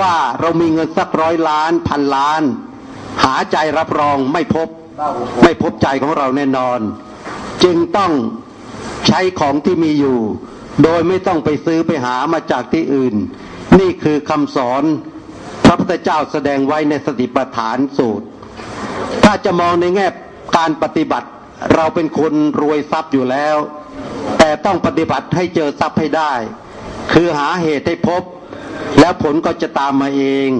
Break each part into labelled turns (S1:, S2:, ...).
S1: ว่าเรามีเงินสักร้อยล้านพันล้าน หาใจรับรองไม่พบ ไม่พบใจของเราแน่นอน จึงต้องใช้ของที่มีอยู่ โดยไม่ต้องไปซื้อไปหามาจากที่อื่น นี่คือคำสอนพระพุทธเจ้าแสดงไว้ในสติปัฏฐานสูตร ถ้าจะมองในแง่การปฏิบัติ เราเป็นคนรวยทรัพย์อยู่แล้ว แต่ต้องปฏิบัติให้เจอทรัพย์ให้ได้ คือหาเหตุให้พบ แล้วผลก็จะตามมาเอง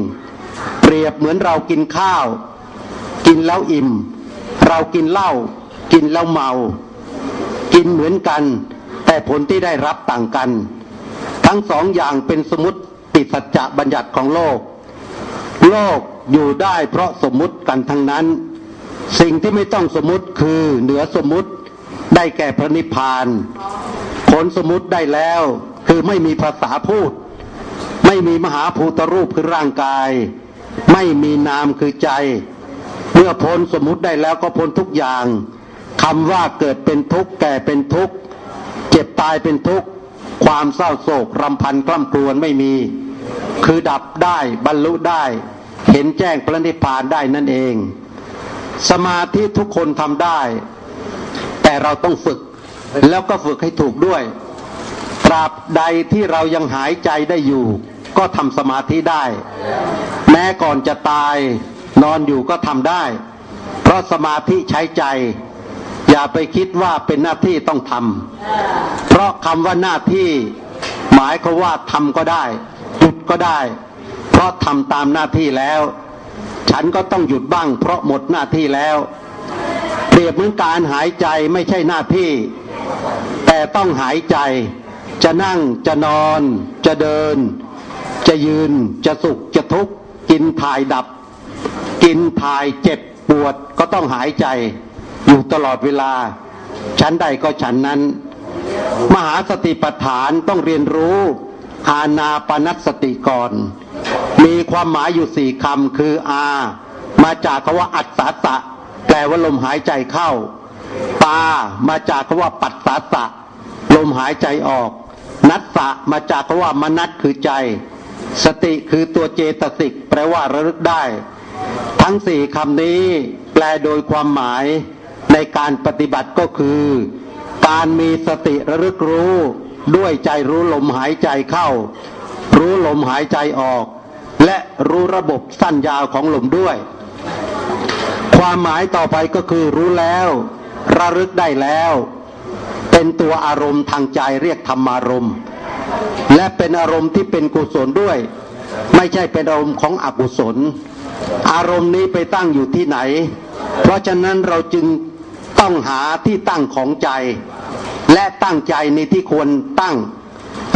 S1: เปรียบเหมือนเรากินข้าว กินแล้วอิ่ม เรากินเหล้ากินแล้วเมา กินเหมือนกัน แต่ผลที่ได้รับต่างกัน ทั้งสองอย่างเป็นสมมติติสัจจะบัญญัติของโลก โลกอยู่ได้เพราะสมมุติกันทั้งนั้น สิ่งที่ไม่ต้องสมมุติคือเหนือสมมุติได้แก่พระนิพพาน ผลสมมุติได้แล้วคือไม่มีภาษาพูด ไม่มีมหาภูตรูปคือร่างกาย ไม่มีนามคือใจ เมื่อพ้นสมมุติได้แล้วก็พ้นทุกอย่างคำว่าเกิดเป็นทุกข์แก่เป็นทุกข์เจ็บตายเป็นทุกข์ความเศร้าโศกรำพันกล้ำกลวนไม่มี คือดับได้บรรลุได้ เห็นแจ้งพระนิพพานได้นั่นเอง สมาธิทุกคนทำได้ แต่เราต้องฝึก แล้วก็ฝึกให้ถูกด้วย ตราบใดที่เรายังหายใจได้อยู่ ก็ทำสมาธิได้ แม้ก่อนจะตายนอนอยู่ก็ทำได้ เพราะสมาธิใช้ใจ อย่าไปคิดว่าเป็นหน้าที่ต้องทำเพราะคำว่าหน้าที่ หมายเขาว่าทำก็ได้หยุดก็ได้ เพราะทำตามหน้าที่แล้ว ฉันก็ต้องหยุดบ้าง เพราะหมดหน้าที่แล้วเปรียบเหมือนการหายใจไม่ใช่หน้าที่ แต่ต้องหายใจ จะนั่งจะนอน จะเดิน จะยืนจะสุขจะทุกข์กินถ่ายดับ กินถ่ายเจ็บปวดก็ต้องหายใจ อยู่ตลอดเวลาฉันใดก็ฉันนั้น มหาสติปัฏฐานต้องเรียนรู้อาณาปนัสติก่อน มีความหมายอยู่สี่คำคืออา มาจากคำว่าอัศสาสะแปลว่าลมหายใจเข้า ปา มาจากคำว่าปัสสาสะลมหายใจออก นัสสะมาจากคำว่ามนัสคือใจ สติคือตัวเจตสิกแปลว่าระลึกได้ ทั้งสี่คำนี้แปลโดยความหมายในการปฏิบัติก็คือ การมีสติระลึกรู้ด้วยใจรู้ลมหายใจเข้า รู้ลมหายใจออก และรู้ระบบสั้นยาวของลมด้วย ความหมายต่อไปก็คือรู้แล้ว ระลึกได้แล้ว เป็นตัวอารมณ์ทางใจเรียกธรรมารมณ์ และเป็นอารมณ์ที่เป็นกุศลด้วย ไม่ใช่เป็นอารมณ์ของอกุศล อารมณ์นี้ไปตั้งอยู่ที่ไหน เพราะฉะนั้นเราจึงต้องหาที่ตั้งของใจ และตั้งใจในที่ควรตั้ง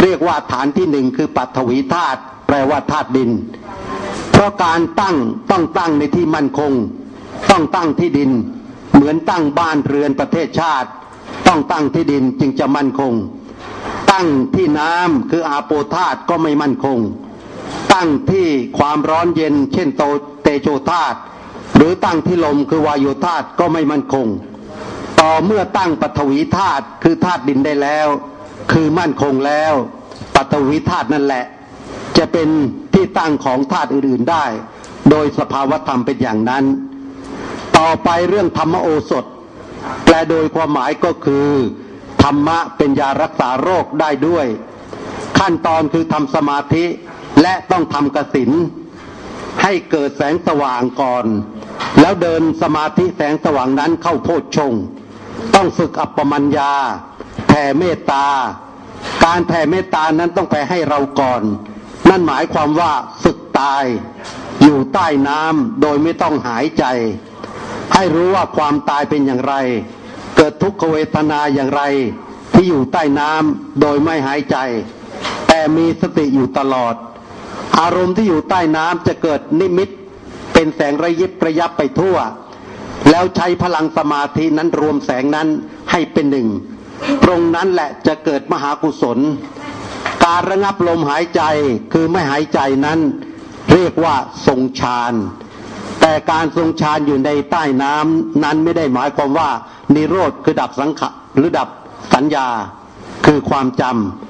S1: เรียกว่าฐานที่หนึ่งคือปัทวีธาตุแปลว่าธาตุดิน เพราะการตั้งต้องตั้งในที่มั่นคง ต้องตั้งที่ดิน เหมือนตั้งบ้านเรือนประเทศชาติ ต้องตั้งที่ดินจึงจะมั่นคง ตั้งที่น้ำคืออาโปธาตก็ไม่มั่นคง ตั้งที่ความร้อนเย็น เช่นโตเตโชธาตหรือตั้งที่ลมคือวายโยธาตก็ไม่มั่นคง ต่อเมื่อตั้งปฐวีธาตุคือธาตุดินได้แล้ว คือมั่นคงแล้วปฐวีธาตุนั่นแหละ จะเป็นที่ตั้งของธาตุอื่นๆได้ โดยสภาวธรรมเป็นอย่างนั้น ต่อไปเรื่องธรรมโอสถ แปลโดยความหมายก็คือ ธรรมะเป็นยารักษาโรคได้ด้วย ขั้นตอนคือทำสมาธิและต้องทำกสินให้เกิดแสงสว่างก่อน แล้วเดินสมาธิแสงสว่างนั้นเข้าโพชฌงต้องฝึกอัปปมัญญาแผ่เมตตา การแผ่เมตตานั้นต้องแผ่ให้เราก่อน นั่นหมายความว่าฝึกตาย อยู่ใต้น้ำโดยไม่ต้องหายใจ ให้รู้ว่าความตายเป็นอย่างไร ทุกขเวทนาอย่างไรที่อยู่ใต้น้ำโดยไม่หายใจ แต่มีสติอยู่ตลอด อารมณ์ที่อยู่ใต้น้ำจะเกิดนิมิต เป็นแสงระยิบระยับไปทั่ว แล้วใช้พลังสมาธินั้นรวมแสงนั้นให้เป็นหนึ่ง ตรงนั้นแหละจะเกิดมหากุศล การระงับลมหายใจคือไม่หายใจนั้น เรียกว่าทรงฌาน แต่การทรงฌานอยู่ในใต้น้ำนั้นไม่ได้หมายความว่า นิโรธคือดับสังขะหรือดับสัญญาคือความจ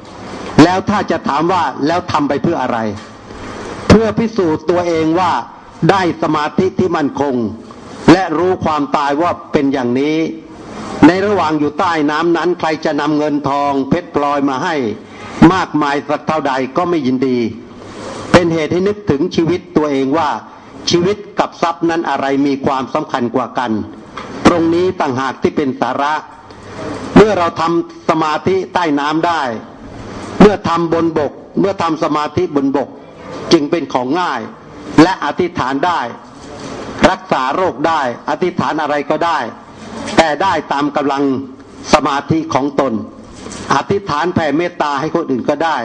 S1: ำแล้วถ้าจะถามว่าแล้วทำไปเพื่ออะไรทพื่อพิสูจน์ตัวเองว่าได้สมาธิที่มั่นคง และรู้ความตายว่าเป็นอย่างนี้ ในระหว่างอยู่ใต้น้ำนั้น ใครจะนำเงินทอง เพชรพลอยมาให้ มากมายสักเท่าใดก็ไม่ยินดี เป็นเหตุให้นึกถึงชีวิตตัวเองว่า ชีวิตกับทรัพย์นั้นอะไรมีความสำคัญกว่ากัน ตรงนี้ต่างหากที่เป็นสาระ เมื่อเราทำสมาธิใต้น้ำได้ เมื่อทำบนบก เมื่อทำสมาธิบนบก จึงเป็นของง่าย และอธิษฐานได้ รักษาโรคได้ อธิษฐานอะไรก็ได้ แต่ได้ตามกำลังสมาธิของตน อธิษฐานแผ่เมตตาให้คนอื่นก็ได้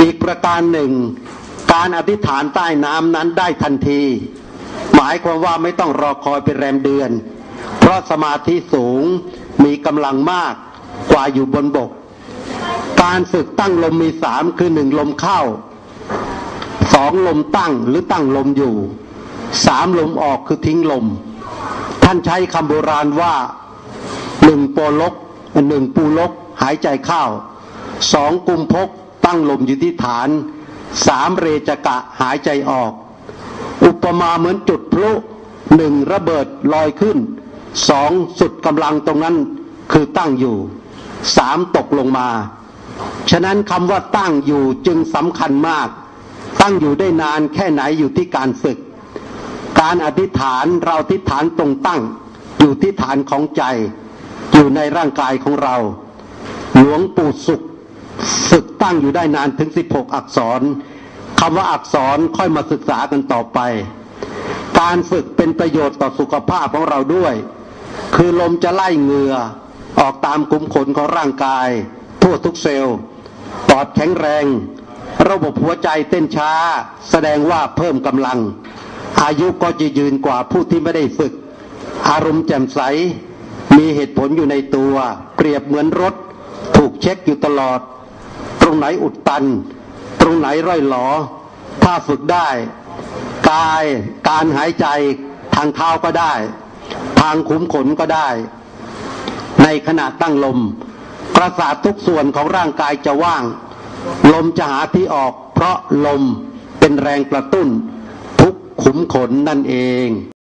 S1: อีกประการหนึ่ง การอธิษฐานใต้น้ำนั้นได้ทันที หมายความว่าไม่ต้องรอคอยเป็นแรมเดือน เพราะสมาธิสูงมีกำลังมากกว่าอยู่บนบก การฝึกตั้งลมมีสามคือหนึ่งลมเข้าสองลมตั้งหรือตั้งลมอยู่สามลมออกคือทิ้งลม ท่านใช้คำโบราณว่าหนึ่งโปลกหนึ่งปูลกหายใจเข้าสองกุมพกตั้งลมอยู่ที่ฐาน สามเรจกะหายใจออก อุปมาเหมือนจุดพลุหนึ่งระเบิดลอยขึ้นสองสุดกำลังตรงนั้นคือตั้งอยู่สามตกลงมา ฉะนั้นคำว่าตั้งอยู่จึงสำคัญมาก ตั้งอยู่ได้นานแค่ไหนอยู่ที่การฝึก การอธิษฐานเราอธิษฐานตรงตั้ง อยู่ที่ฐานของใจ อยู่ในร่างกายของเรา หลวงปู่สุข ฝึกตั้งอยู่ได้นานถึง 16 อักษรคำว่าอักษรค่อยมาศึกษากันต่อไป การฝึกเป็นประโยชน์ต่อสุขภาพของเราด้วย คือลมจะไล่เหงื่อออกตามกลุ่มขนของร่างกาย ทั่วทุกเซลล์ปอดแข็งแรง ระบบหัวใจเต้นช้า แสดงว่าเพิ่มกำลัง อายุก็จะยืนกว่าผู้ที่ไม่ได้ฝึก อารมณ์แจ่มใส มีเหตุผลอยู่ในตัว เปรียบเหมือนรถ ถูกเช็คอยู่ตลอด รงไหนอุดตัน ตรงไหนร่อยหลอ ถ้าฝึกได้ กายการหายใจทางเท้าก็ได้ ทางขุมขนก็ได้ ในขณะตั้งลม ประสาททุกส่วนของร่างกายจะว่าง ลมจะหาที่ออก เพราะลมเป็นแรงกระตุ้น ทุกขุมขนนั่นเอง